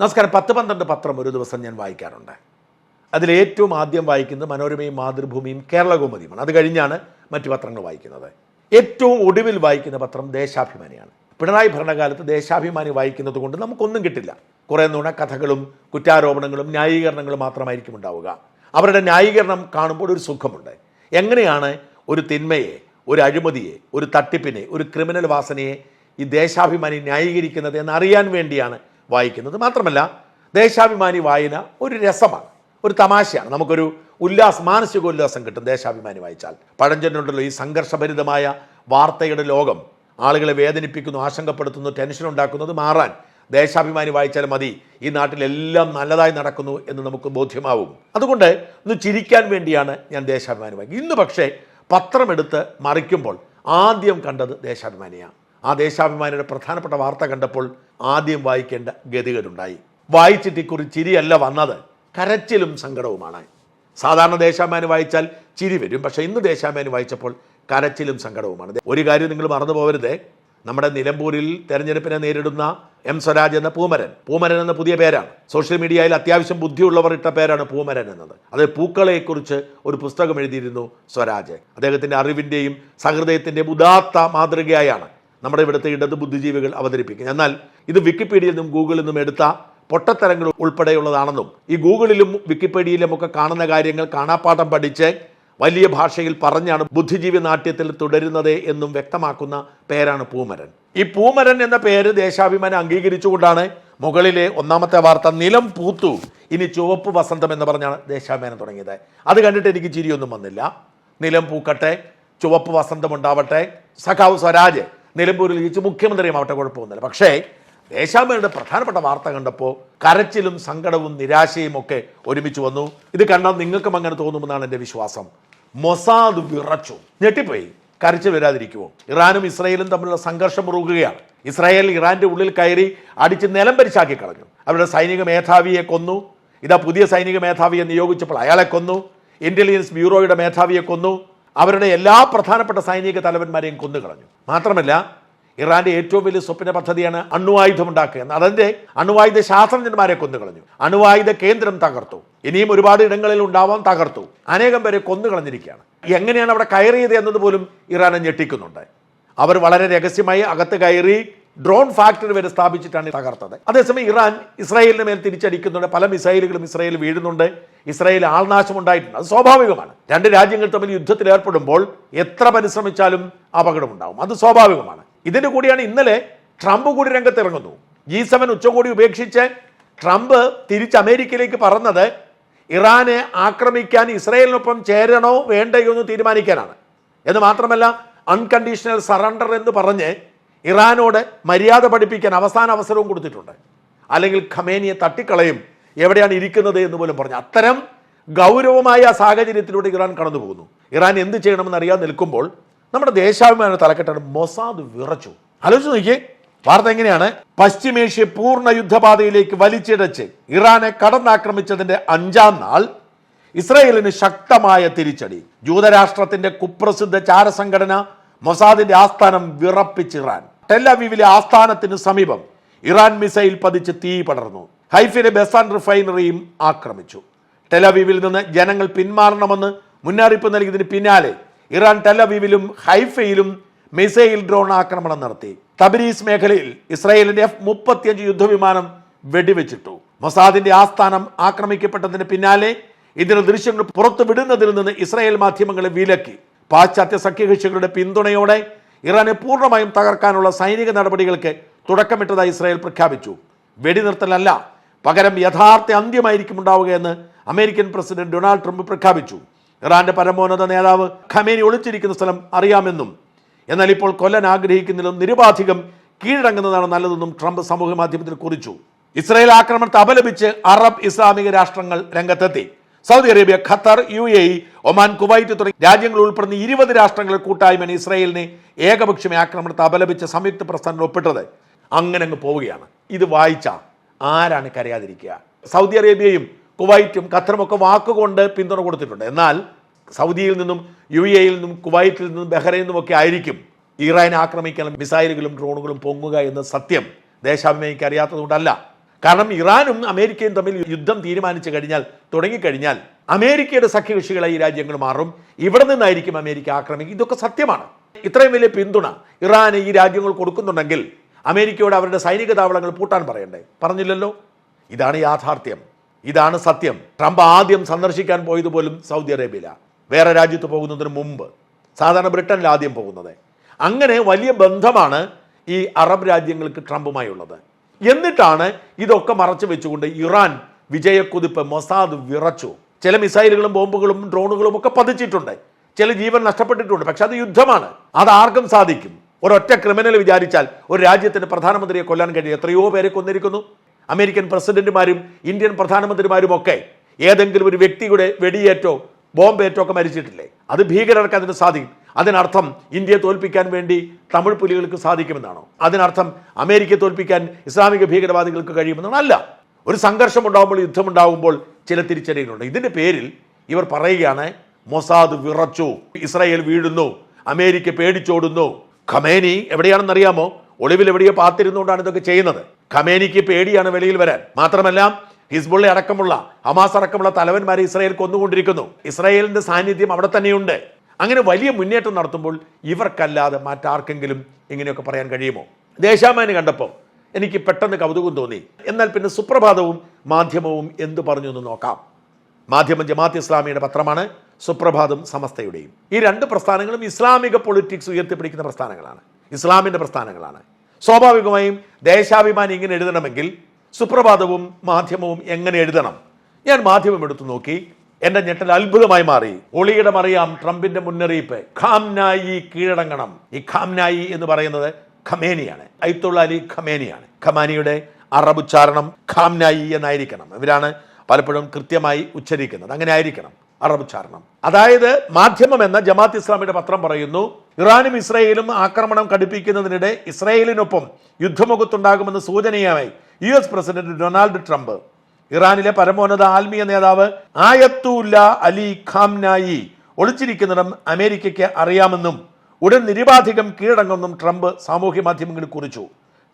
നമസ്കാരം. പത്ത് പന്ത്രണ്ട് പത്രം ഒരു ദിവസം ഞാൻ വായിക്കാറുണ്ട്. അതിലേറ്റവും ആദ്യം വായിക്കുന്നത് മനോരമയും മാതൃഭൂമിയും കേരളകൗമുദിയുമാണ് അത് കഴിഞ്ഞാണ് മറ്റു പത്രങ്ങൾ വായിക്കുന്നത്. ഏറ്റവും ഒടുവിൽ വായിക്കുന്ന പത്രം ദേശാഭിമാനിയാണ്. പിണറായി ഭരണകാലത്ത് ദേശാഭിമാനി വായിക്കുന്നത് കൊണ്ട് നമുക്കൊന്നും കിട്ടില്ല. കുറേ നൂണ കഥകളും കുറ്റാരോപണങ്ങളും ന്യായീകരണങ്ങളും മാത്രമായിരിക്കും ഉണ്ടാവുക. അവരുടെ ന്യായീകരണം കാണുമ്പോൾ ഒരു സുഖമുണ്ട്. എങ്ങനെയാണ് ഒരു തിന്മയെ ഒരു അഴിമതിയെ ഒരു തട്ടിപ്പിനെ ഒരു ക്രിമിനൽ വാസനയെ ഈ ദേശാഭിമാനി ന്യായീകരിക്കുന്നത് എന്നറിയാൻ വേണ്ടിയാണ് വായിക്കുന്നത് മാത്രമല്ല ദേശാഭിമാനി വായന ഒരു രസമാണ് ഒരു തമാശയാണ്. നമുക്കൊരു ഉല്ലാസം മാനസിക ഉല്ലാസം കിട്ടും ദേശാഭിമാനി വായിച്ചാൽ. പഴഞ്ചൊല്ലുണ്ടല്ലോ ഈ സംഘർഷഭരിതമായ വാർത്തയുടെ ലോകം ആളുകളെ വേദനിപ്പിക്കുന്നു ആശങ്കപ്പെടുത്തുന്നു ടെൻഷൻ ഉണ്ടാക്കുന്നത് മാറാൻ ദേശാഭിമാനി വായിച്ചാൽ മതി. ഈ നാട്ടിലെല്ലാം നല്ലതായി നടക്കുന്നു എന്ന് നമുക്ക് ബോധ്യമാവും. അതുകൊണ്ട് ഇന്ന് ചിരിക്കാൻ വേണ്ടിയാണ് ഞാൻ ദേശാഭിമാനി വായിക്കുന്നത്. ഇന്ന് പക്ഷേ പത്രമെടുത്ത് മറിക്കുമ്പോൾ ആദ്യം കണ്ടത് ദേശാഭിമാനിയാണ്. ആ ദേശാഭിമാനിയുടെ പ്രധാനപ്പെട്ട വാർത്ത കണ്ടപ്പോൾ ആദ്യം വായിക്കേണ്ട ഗതികേടുണ്ടായി. വായിച്ചിട്ട് ഇക്കുറി ചിരിയല്ല വന്നത്. കരച്ചിലും സങ്കടവുമാണ്. സാധാരണ ദേശാഭിമാനി വായിച്ചാൽ ചിരി വരും. പക്ഷേ ഇന്ന് ദേശാഭിമാനി വായിച്ചപ്പോൾ കരച്ചിലും സങ്കടവുമാണ്. ഒരു കാര്യം നിങ്ങൾ മറന്നു പോകരുത്. നമ്മുടെ നിലമ്പൂരിൽ തെരഞ്ഞെടുപ്പിനെ നേരിടുന്ന എം സ്വരാജ് എന്ന പൂമരൻ. പൂമരൻ എന്ന പുതിയ പേരാണ്. സോഷ്യൽ മീഡിയയിൽ അത്യാവശ്യം ബുദ്ധിയുള്ളവർ ഇട്ട പേരാണ് പൂമരൻ എന്നത്. അത് പൂക്കളെക്കുറിച്ച് ഒരു പുസ്തകം എഴുതിയിരുന്നു സ്വരാജ്. അദ്ദേഹത്തിന്റെ അറിവിന്റെയും സഹൃദയത്തിന്റെയും ഉദാത്ത മാതൃകയായാണ് നമ്മുടെ ഇവിടുത്തെ ഇടത് ബുദ്ധിജീവികൾ അവതരിപ്പിക്കും. എന്നാൽ ഇത് വിക്കിപീഡിയയിൽ നിന്നും ഗൂഗിളിൽ നിന്നും എടുത്ത പൊട്ടത്തരങ്ങൾ ഉൾപ്പെടെയുള്ളതാണെന്നും ഈ ഗൂഗിളിലും വിക്കിപീഡിയയിലും ഒക്കെ കാണുന്ന കാര്യങ്ങൾ കാണാപ്പാഠം പഠിച്ച് വലിയ ഭാഷയിൽ പറഞ്ഞാണ് ബുദ്ധിജീവി നാട്യത്തിൽ തുടരുന്നത് എന്നും വ്യക്തമാക്കുന്ന പേരാണ് പൂമരൻ. ഈ പൂമരൻ എന്ന പേര് ദേശാഭിമാനം അംഗീകരിച്ചുകൊണ്ടാണ് മുകളിലെ ഒന്നാമത്തെ വാർത്ത നിലം പൂത്തു ഇനി ചുവപ്പ് വസന്തം എന്ന് പറഞ്ഞാണ് ദേശാഭിമാനം തുടങ്ങിയത്. അത് കണ്ടിട്ട് എനിക്ക് ചിരിയൊന്നും വന്നില്ല. നിലം പൂക്കട്ടെ ചുവപ്പ് വസന്തം ഉണ്ടാവട്ടെ സഖാവ് സ്വരാജ് നിലമ്പൂരിൽ ജയിച്ച് മുഖ്യമന്ത്രിയുമാവട്ടെ കുഴപ്പമൊന്നുമില്ല. പക്ഷേ ദേശാഭിമാനിയുടെ പ്രധാനപ്പെട്ട വാർത്ത കണ്ടപ്പോൾ കരച്ചിലും സങ്കടവും നിരാശയും ഒക്കെ ഒരുമിച്ച് വന്നു. ഇത് കണ്ടാൽ നിങ്ങൾക്കും അങ്ങനെ തോന്നുമെന്നാണ് എന്റെ വിശ്വാസം. മൊസാദ് വിറച്ചു. ഞെട്ടിപ്പോയി. കരച്ചിൽ വരാതിരിക്കുമോ ഇറാനും ഇസ്രായേലും തമ്മിലുള്ള സംഘർഷം മുറുകുകയാണ്. ഇസ്രായേൽ ഇറാന്റെ ഉള്ളിൽ കയറി അടിച്ച് നിലം പരിശാക്കി കളഞ്ഞു. അവരുടെ സൈനിക മേധാവിയെ കൊന്നു. ഇതാ പുതിയ സൈനിക മേധാവിയെ നിയോഗിച്ചപ്പോൾ അയാളെ കൊന്നു. ഇന്റലിജൻസ് ബ്യൂറോയുടെ മേധാവിയെ കൊന്നു. അവരുടെ എല്ലാ പ്രധാനപ്പെട്ട സൈനിക തലവന്മാരെയും കൊന്നുകളഞ്ഞു മാത്രമല്ല ഇറാന്റെ ഏറ്റവും വലിയ സ്വപ്ന പദ്ധതിയാണ് അണുവായുധം ഉണ്ടാക്കുക അതിന്റെ അണുവായുധ ശാസ്ത്രജ്ഞന്മാരെ കൊന്നുകളഞ്ഞു അണുവായുധ കേന്ദ്രം തകർത്തു. ഇനിയും ഒരുപാട് ഇടങ്ങളിൽ ഉണ്ടാവാൻ തകർത്തു. അനേകം പേരെ കൊന്നുകളഞ്ഞിരിക്കുകയാണ് എങ്ങനെയാണ് അവിടെ കയറിയത് എന്നത് പോലും ഇറാനെ ഞെട്ടിക്കുന്നുണ്ട്. അവർ വളരെ രഹസ്യമായി അകത്ത് കയറി ഡ്രോൺ ഫാക്ടറി വരെ സ്ഥാപിച്ചിട്ടാണ് തകർത്തത്. അതേസമയം ഇറാൻ ഇസ്രായേലിന് മേൽ തിരിച്ചടിക്കുന്നുണ്ട്. പല മിസൈലുകളും ഇസ്രായേൽ വീഴുന്നുണ്ട്. ഇസ്രായേൽ ആൾനാശം ഉണ്ടായിട്ടുണ്ട് അത് സ്വാഭാവികമാണ്. രണ്ട് രാജ്യങ്ങൾ തമ്മിൽ യുദ്ധത്തിൽ ഏർപ്പെടുമ്പോൾ എത്ര പരിശ്രമിച്ചാലും അപകടമുണ്ടാവും. അത് സ്വാഭാവികമാണ്. ഇതിന്റെ കൂടിയാണ് ഇന്നലെ ട്രംപ് കൂടി രംഗത്തിറങ്ങുന്നു. ജി സെവൻ ഉച്ചകോടി ഉപേക്ഷിച്ച് ട്രംപ് തിരിച്ച് അമേരിക്കയിലേക്ക് പറഞ്ഞത് ഇറാനെ ആക്രമിക്കാൻ ഇസ്രായേലിനൊപ്പം ചേരണോ വേണ്ടയോ എന്ന് തീരുമാനിക്കാനാണ്. എന്ന് മാത്രമല്ല അൺകണ്ടീഷണൽ സറണ്ടർ എന്ന് പറഞ്ഞ് ഇറാനോട് മര്യാദ പഠിപ്പിക്കാൻ അവസാന അവസരവും കൊടുത്തിട്ടുണ്ട്. അല്ലെങ്കിൽ ഖമേനിയെ തട്ടിക്കളയും എവിടെയാണ് ഇരിക്കുന്നത് എന്ന് പോലും പറഞ്ഞു അത്തരം ഗൗരവമായ സാഹചര്യത്തിലൂടെ ഇറാൻ കടന്നു പോകുന്നു ഇറാൻ എന്ത് ചെയ്യണമെന്ന് അറിയാൻ നിൽക്കുമ്പോൾ നമ്മുടെ ദേശാഭിമാന തലക്കെട്ടാണ് മൊസാദ് വിറച്ചു. ആലോചിച്ച് നോക്കിയേ വാർത്ത എങ്ങനെയാണ്? പശ്ചിമേഷ്യ പൂർണ യുദ്ധപാതയിലേക്ക് വലിച്ചിടച്ച് ഇറാനെ കടന്നാക്രമിച്ചതിന്റെ അഞ്ചാം നാൾ ഇസ്രയേലിന് ശക്തമായ തിരിച്ചടി. ജൂതരാഷ്ട്രത്തിന്റെ കുപ്രസിദ്ധ ചാരസംഘടന മൊസാദിന്റെ ആസ്ഥാനം വിറപ്പിച്ച് ഇറാൻ. ടെല്ലവീവിലെ ആസ്ഥാനത്തിന് സമീപം ഇറാൻ മിസൈൽ പതിച്ച് തീ പടർന്നു. ഹൈഫിലെ ബെസാൻ റിഫൈനറിയും ആക്രമിച്ചു. ടെലവീവിൽ നിന്ന് ജനങ്ങൾ പിന്മാറണമെന്ന് മുന്നറിയിപ്പ് നൽകിയതിന് പിന്നാലെ ഇറാൻ ടെലവീവിലും ഹൈഫയിലും മിസൈൽ ഡ്രോൺ ആക്രമണം നടത്തി. തബരീസ് മേഖലയിൽ ഇസ്രായേലിന്റെ എഫ് മുപ്പത്തിയഞ്ച് യുദ്ധവിമാനം വെടിവെച്ചിട്ടു. മൊസാദിന്റെ ആസ്ഥാനം ആക്രമിക്കപ്പെട്ടതിന് പിന്നാലെ ഇതിന് ദൃശ്യങ്ങൾ പുറത്തുവിടുന്നതിൽ നിന്ന് ഇസ്രായേൽ മാധ്യമങ്ങളെ വിലക്കി. പാശ്ചാത്യ സഖ്യകക്ഷികളുടെ പിന്തുണയോടെ ഇറാനെ പൂർണമായും തകർക്കാനുള്ള സൈനിക നടപടികൾക്ക് തുടക്കമിട്ടതായി ഇസ്രായേൽ പ്രഖ്യാപിച്ചു. വെടിനിർത്തലല്ല പകരം യഥാർത്ഥ അന്ത്യമായിരിക്കും ഉണ്ടാവുകയെന്ന് അമേരിക്കൻ പ്രസിഡന്റ് ഡൊണാൾഡ് ട്രംപ് പ്രഖ്യാപിച്ചു. ഇറാന്റെ പരമോന്നത നേതാവ് ഖമേനി ഒളിച്ചിരിക്കുന്ന സ്ഥലം അറിയാമെന്നും എന്നാൽ ഇപ്പോൾ കൊല്ലൻ ആഗ്രഹിക്കുന്നതിലും നിരുപാധികം കീഴടങ്ങുന്നതാണ് നല്ലതെന്നും ട്രംപ് സമൂഹ മാധ്യമത്തിൽ കുറിച്ചു. ഇസ്രായേൽ ആക്രമണത്തെ അപലപിച്ച് അറബ് ഇസ്ലാമിക രാഷ്ട്രങ്ങൾ രംഗത്തെത്തി. Saudi Arabia Qatar U A Oman Kuwait തുടങ്ങിയ രാജ്യങ്ങൾ ഉൾപ്പെടുന്ന ഇരുപത് രാഷ്ട്രങ്ങൾ കൂട്ടായ്മ ഇസ്രായേലിനെ ഏകപക്ഷീയ ആക്രമണത്തെ അപലപിച്ച സംയുക്ത പ്രസ്ഥാനം ഒപ്പിട്ടത്. അങ്ങനെ അങ്ങ് പോവുകയാണ്. ഇത് വായിച്ച ആരാണ് കരയാതിരിക്കുക? സൗദി അറേബ്യയും കുവൈറ്റും ഖത്തറും ഒക്കെ വാക്കുകൊണ്ട് പിന്തുണ കൊടുത്തിട്ടുണ്ട്. എന്നാൽ സൗദിയിൽ നിന്നും യു എയിൽ നിന്നും കുവൈറ്റിൽ നിന്നും ബഹ്റൈനിൽ നിന്നും ഒക്കെ ആയിരിക്കും ഇറാൻ ആക്രമിക്കാൻ മിസൈലുകളും ഡ്രോണുകളും പൊങ്ങുക എന്ന സത്യം ദേശാഭിമാനിക്ക് അറിയാത്തതുകൊണ്ടല്ല. കാരണം ഇറാനും അമേരിക്കയും തമ്മിൽ യുദ്ധം തീരുമാനിച്ചു കഴിഞ്ഞാൽ തുടങ്ങിക്കഴിഞ്ഞാൽ അമേരിക്കയുടെ സഖ്യകക്ഷികളെ ഈ രാജ്യങ്ങൾ മാറും. ഇവിടെ നിന്നായിരിക്കും അമേരിക്ക ആക്രമിക്കുക. ഇതൊക്കെ സത്യമാണ്. ഇത്രയും വലിയ പിന്തുണ ഇറാന് ഈ രാജ്യങ്ങൾ കൊടുക്കുന്നുണ്ടെങ്കിൽ അമേരിക്കയോട് അവരുടെ സൈനിക താവളങ്ങൾ പൂട്ടാൻ പറയണ്ടേ? പറഞ്ഞില്ലല്ലോ. ഇതാണ് യാഥാർത്ഥ്യം. ഇതാണ് സത്യം. ട്രംപ് ആദ്യം സന്ദർശിക്കാൻ പോയത് പോലും സൗദി അറേബ്യയില. വേറെ രാജ്യത്ത് പോകുന്നതിന് മുമ്പ്. സാധാരണ ബ്രിട്ടനിൽ ആദ്യം പോകുന്നത്. അങ്ങനെ വലിയ ബന്ധമാണ് ഈ അറബ് രാജ്യങ്ങൾക്ക് ട്രംപുമായുള്ളത്. എന്നിട്ടാണ് ഇതൊക്കെ മറച്ചു വെച്ചുകൊണ്ട് ഇറാൻ വിജയക്കുതിപ്പ് മൊസാദ് വിറച്ചു. ചില മിസൈലുകളും ബോംബുകളും ഡ്രോണുകളും ഒക്കെ പതിച്ചിട്ടുണ്ട്. ചില ജീവൻ നഷ്ടപ്പെട്ടിട്ടുണ്ട്. പക്ഷെ അത് യുദ്ധമാണ്. അത് ആർക്കും സാധിക്കും. ഒരൊറ്റ ക്രിമിനൽ വിചാരിച്ചാൽ ഒരു രാജ്യത്തിന്റെ പ്രധാനമന്ത്രിയെ കൊല്ലാൻ കഴിയും. എത്രയോ പേരെ കൊന്നിരിക്കുന്നു. അമേരിക്കൻ പ്രസിഡന്റുമാരും ഇന്ത്യൻ പ്രധാനമന്ത്രിമാരും ഒക്കെ ഏതെങ്കിലും ഒരു വ്യക്തിയുടെ വെടിയേറ്റോ ബോംബേറ്റോ ഒക്കെ മരിച്ചിട്ടില്ലേ? അത് ഭീകരർക്ക് അതിന് സാധിക്കും. അതിനർത്ഥം ഇന്ത്യയെ തോൽപ്പിക്കാൻ വേണ്ടി തമിഴ് പുലികൾക്ക് സാധിക്കുമെന്നാണോ? അതിനർത്ഥം അമേരിക്കയെ തോൽപ്പിക്കാൻ ഇസ്ലാമിക ഭീകരവാദികൾക്ക് കഴിയുമെന്നാണ്? അല്ല. ഒരു സംഘർഷം ഉണ്ടാകുമ്പോൾ യുദ്ധമുണ്ടാകുമ്പോൾ ചില തിരിച്ചറിയലുണ്ട്. ഇതിന്റെ പേരിൽ ഇവർ പറയുകയാണ് മൊസാദ് വിറച്ചു ഇസ്രായേൽ വീഴുന്നു അമേരിക്ക പേടിച്ചോടുന്നു. ഖമേനി എവിടെയാണെന്നറിയാമോ? ഒളിവിൽ എവിടെയോ പാത്തിരുന്നുകൊണ്ടാണ് ഇതൊക്കെ ചെയ്യുന്നത്. ഖമേനിക്ക് പേടിയാണ് വെളിയിൽ വരാൻ. മാത്രമല്ല ഹിസ്ബുള്ള അടക്കമുള്ള ഹമാസ് അടക്കമുള്ള തലവന്മാരെ ഇസ്രായേൽ കൊന്നുകൊണ്ടിരിക്കുന്നു. ഇസ്രായേലിന്റെ സാന്നിധ്യം അവിടെ തന്നെയുണ്ട്. അങ്ങനെ വലിയ മുന്നേറ്റം നടത്തുമ്പോൾ ഇവർക്കല്ലാതെ മറ്റാർക്കെങ്കിലും ഇങ്ങനെയൊക്കെ പറയാൻ കഴിയുമോ? ദേശാമാന് കണ്ടപ്പോൾ എനിക്ക് പെട്ടെന്ന് കൗതുകം തോന്നി. എന്നാൽ പിന്നെ സുപ്രഭാതവും മാധ്യമവും എന്തു പറഞ്ഞു എന്ന് നോക്കാം. മാധ്യമം ജമാഅത്ത് ഇസ്ലാമിയുടെ പത്രമാണ് സുപ്രഭാതം സമസ്തയുടെയും. ഈ രണ്ട് പ്രസ്ഥാനങ്ങളും ഇസ്ലാമിക പൊളിറ്റിക്സ് ഉയർത്തിപ്പിടിക്കുന്ന പ്രസ്ഥാനങ്ങളാണ്. ഇസ്ലാമിന്റെ പ്രസ്ഥാനങ്ങളാണ്. സ്വാഭാവികമായും ദേശാഭിമാനി ഇങ്ങനെ എഴുതണമെങ്കിൽ സുപ്രഭാതവും മാധ്യമവും എങ്ങനെ എഴുതണം? ഞാൻ മാധ്യമം എടുത്തു നോക്കി. എന്റെ ഞെട്ടൽ അത്ഭുതമായി മാറി. ഒളിയുടെ മറിയാം ട്രംപിന്റെ മുന്നറിയിപ്പ്. ഖാംനായി കീഴടങ്ങണം. ഈ ഖാംനായി എന്ന് പറയുന്നത് ഖമേനിയാണ്. ഐത്തുള്ള അലി ഖമേനിയാണ്. ഖമാനിയുടെ അറബ് ഉച്ചാരണം ഖാംനായി എന്നായിരിക്കണം. ഇവരാണ് പലപ്പോഴും കൃത്യമായി ഉച്ചരിക്കുന്നത്. അങ്ങനെ ആയിരിക്കണം അറബ് ഉച്ചാരണം. അതായത് മാധ്യമം എന്ന ജമാഅത്ത് ഇസ്ലാമിയുടെ പത്രം പറയുന്നു ഇറാനും ഇസ്രയേലും ആക്രമണം കടുപ്പിക്കുന്നതിനിടെ ഇസ്രയേലിനൊപ്പം യുദ്ധമുഖത്തുണ്ടാകുമെന്ന് സൂചനയായി U S president Donald Trump ഇറാനിലെ പരമോന്നത ആത്മീയ നേതാവ് ആയത്തുല്ല അലി ഖാംനായി ഒളിച്ചിരിക്കുന്നിടം അമേരിക്കയ്ക്ക് അറിയാമെന്നും ഉടൻ നിരുപാധികം കീഴടങ്ങുമെന്നും ട്രംപ് സാമൂഹ്യ മാധ്യമങ്ങളിൽ കുറിച്ചു.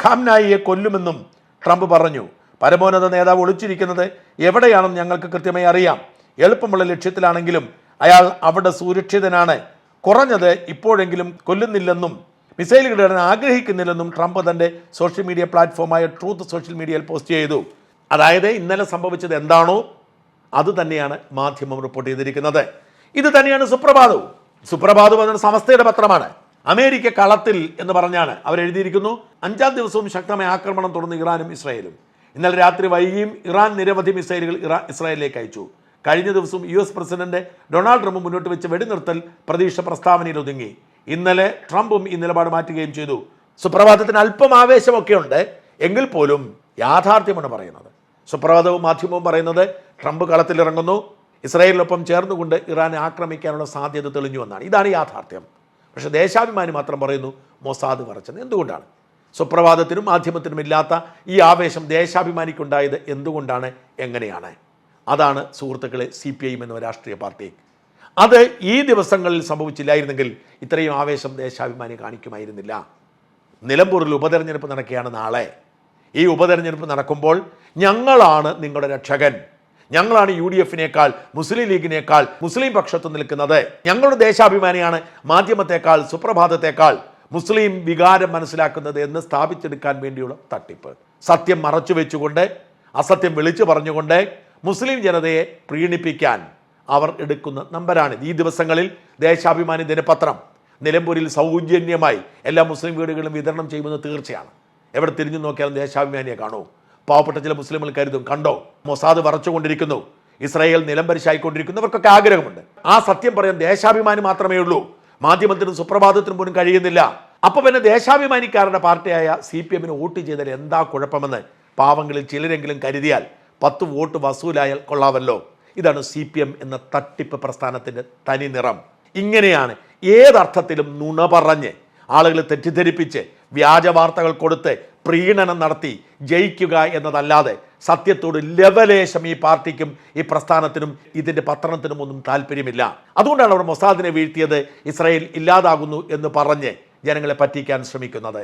ഖാംനായിയെ കൊല്ലുമെന്നും ട്രംപ് പറഞ്ഞു. പരമോന്നത നേതാവ് ഒളിച്ചിരിക്കുന്നത് എവിടെയാണെന്ന് ഞങ്ങൾക്ക് കൃത്യമായി അറിയാം. എളുപ്പമുള്ള ലക്ഷ്യത്തിലാണെങ്കിലും അയാൾ അവിടെ സുരക്ഷിതനാണ്. കുറഞ്ഞത് ഇപ്പോഴെങ്കിലും കൊല്ലുന്നില്ലെന്നും മിസൈലുകൾ ഇടാൻ ആഗ്രഹിക്കുന്നില്ലെന്നും ട്രംപ് തന്റെ സോഷ്യൽ മീഡിയ പ്ലാറ്റ്ഫോമായ ട്രൂത്ത് സോഷ്യൽ മീഡിയയിൽ പോസ്റ്റ് ചെയ്തു. അതായത് ഇന്നലെ സംഭവിച്ചത് എന്താണോ അത് തന്നെയാണ് മാധ്യമം റിപ്പോർട്ട് ചെയ്തിരിക്കുന്നത്. ഇത് തന്നെയാണ് സുപ്രഭാതവും. സുപ്രഭാതം എന്ന സമസ്തയുടെ പത്രമാണ്. അമേരിക്ക കളത്തിൽ എന്ന് പറഞ്ഞാണ് അവർ എഴുതിയിരിക്കുന്നു. അഞ്ചാം ദിവസവും ശക്തമായ ആക്രമണം തുടർന്ന് ഇറാനും ഇസ്രായേലും. ഇന്നലെ രാത്രി വൈകിയും ഇറാൻ നിരവധി മിസൈലുകൾ ഇറാൻ ഇസ്രായേലിലേക്ക് അയച്ചു. കഴിഞ്ഞ ദിവസം U S president Donald Trump മുന്നോട്ട് വെച്ച വെടിനിർത്തൽ പ്രതീക്ഷ പ്രസ്താവനയിൽ ഒതുങ്ങി. ഇന്നലെ ട്രംപും ഈ നിലപാട് മാറ്റുകയും ചെയ്തു. സുപ്രഭാതത്തിന് അല്പം ആവേശമൊക്കെ ഉണ്ട് എങ്കിൽ പോലും യാഥാർത്ഥ്യമാണ് പറയുന്നത്. സുപ്രഭാതവും മാധ്യമവും പറയുന്നത് ട്രംപ് കളത്തിലിറങ്ങുന്നു. ഇസ്രായേലിനൊപ്പം ചേർന്നുകൊണ്ട് ഇറാനെ ആക്രമിക്കാനുള്ള സാധ്യത തെളിഞ്ഞു എന്നാണ്. ഇതാണ് യാഥാർത്ഥ്യം. പക്ഷെ ദേശാഭിമാനി മാത്രം പറയുന്നു മൊസാദ് പറച്ചത് എന്തുകൊണ്ടാണ്? സുപ്രഭാതത്തിനും മാധ്യമത്തിനും ഇല്ലാത്ത ഈ ആവേശം ദേശാഭിമാനിക്കുണ്ടായത് എന്തുകൊണ്ടാണ്? എങ്ങനെയാണ്? അതാണ് സുഹൃത്തുക്കളെ സി പി ഐ എം എന്ന രാഷ്ട്രീയ പാർട്ടി. അത് ഈ ദിവസങ്ങളിൽ സംഭവിച്ചില്ലായിരുന്നെങ്കിൽ ഇത്രയും ആവേശം ദേശാഭിമാനി കാണിക്കുമായിരുന്നില്ല. നിലമ്പൂരിൽ ഉപതെരഞ്ഞെടുപ്പ് നടക്കുകയാണ് നാളെ. ഈ ഉപതെരഞ്ഞെടുപ്പ് നടക്കുമ്പോൾ ഞങ്ങളാണ് നിങ്ങളുടെ രക്ഷകൻ. ഞങ്ങളാണ് യു ഡി എഫിനേക്കാൾ മുസ്ലിം ലീഗിനേക്കാൾ മുസ്ലിം പക്ഷത്ത് നിൽക്കുന്നത്. ഞങ്ങളുടെ ദേശാഭിമാനിയാണ് മാധ്യമത്തെക്കാൾ സുപ്രഭാതത്തെക്കാൾ മുസ്ലിം വികാരം മനസ്സിലാക്കുന്നത് എന്ന് സ്ഥാപിച്ചെടുക്കാൻ വേണ്ടിയുള്ള തട്ടിപ്പ്. സത്യം മറച്ചു വെച്ചുകൊണ്ട് അസത്യം വിളിച്ചു പറഞ്ഞുകൊണ്ട് മുസ്ലിം ജനതയെ പ്രീണിപ്പിക്കാൻ അവർ എടുക്കുന്ന നമ്പരാണ് ഈ ദിവസങ്ങളിൽ ദേശാഭിമാനി ദിനപത്രം നിലമ്പൂരിൽ സൗജന്യമായി എല്ലാ മുസ്ലിം വീടുകളിലും വിതരണം ചെയ്യുമെന്ന് തീർച്ചയാണ്. എവിടെ തിരിഞ്ഞു നോക്കിയാലും ദേശാഭിമാനിയെ കാണൂ. പാവപ്പെട്ട ചില മുസ്ലിങ്ങൾ കരുതും. കണ്ടോ? മൊസാദ് വറച്ചുകൊണ്ടിരിക്കുന്നു. ഇസ്രായേൽ നിലംപരിശായിക്കൊണ്ടിരിക്കുന്നവർക്കൊക്കെ ആഗ്രഹമുണ്ട്. ആ സത്യം പറയാൻ ദേശാഭിമാനി മാത്രമേ ഉള്ളൂ. മാധ്യമത്തിനും സുപ്രഭാതത്തിനും പോലും കഴിയുന്നില്ല. അപ്പൊ പിന്നെ ദേശാഭിമാനിക്കാരുടെ പാർട്ടിയായ സി പി എമ്മിന് വോട്ട് ചെയ്താൽ എന്താ കുഴപ്പമെന്ന് പാവങ്ങളിൽ ചിലരെങ്കിലും കരുതിയാൽ പത്ത് വോട്ട് വസൂലായാൽ കൊള്ളാമല്ലോ. ഇതാണ് സി പി എം എന്ന തട്ടിപ്പ് പ്രസ്ഥാനത്തിന്റെ തനി നിറം ഇങ്ങനെയാണ് ഏതർത്ഥത്തിലും നുണ പറഞ്ഞ് ആളുകളെ തെറ്റിദ്ധരിപ്പിച്ച് വ്യാജ വാർത്തകൾ കൊടുത്ത് പ്രീണനം നടത്തി ജയിക്കുക എന്നതല്ലാതെ സത്യത്തോട് ലവലേശം ഈ പാർട്ടിക്കും ഈ പ്രസ്ഥാനത്തിനും ഇതിന്റെ പത്രത്തിനും ഒന്നും താല്പര്യമില്ല. അതുകൊണ്ടാണ് അവർ മൊസാദിനെ വീഴ്ത്തിയത് ഇസ്രായേൽ ഇല്ലാതാകുന്നു എന്ന് പറഞ്ഞ് ജനങ്ങളെ പറ്റിക്കാൻ ശ്രമിക്കുന്നത്.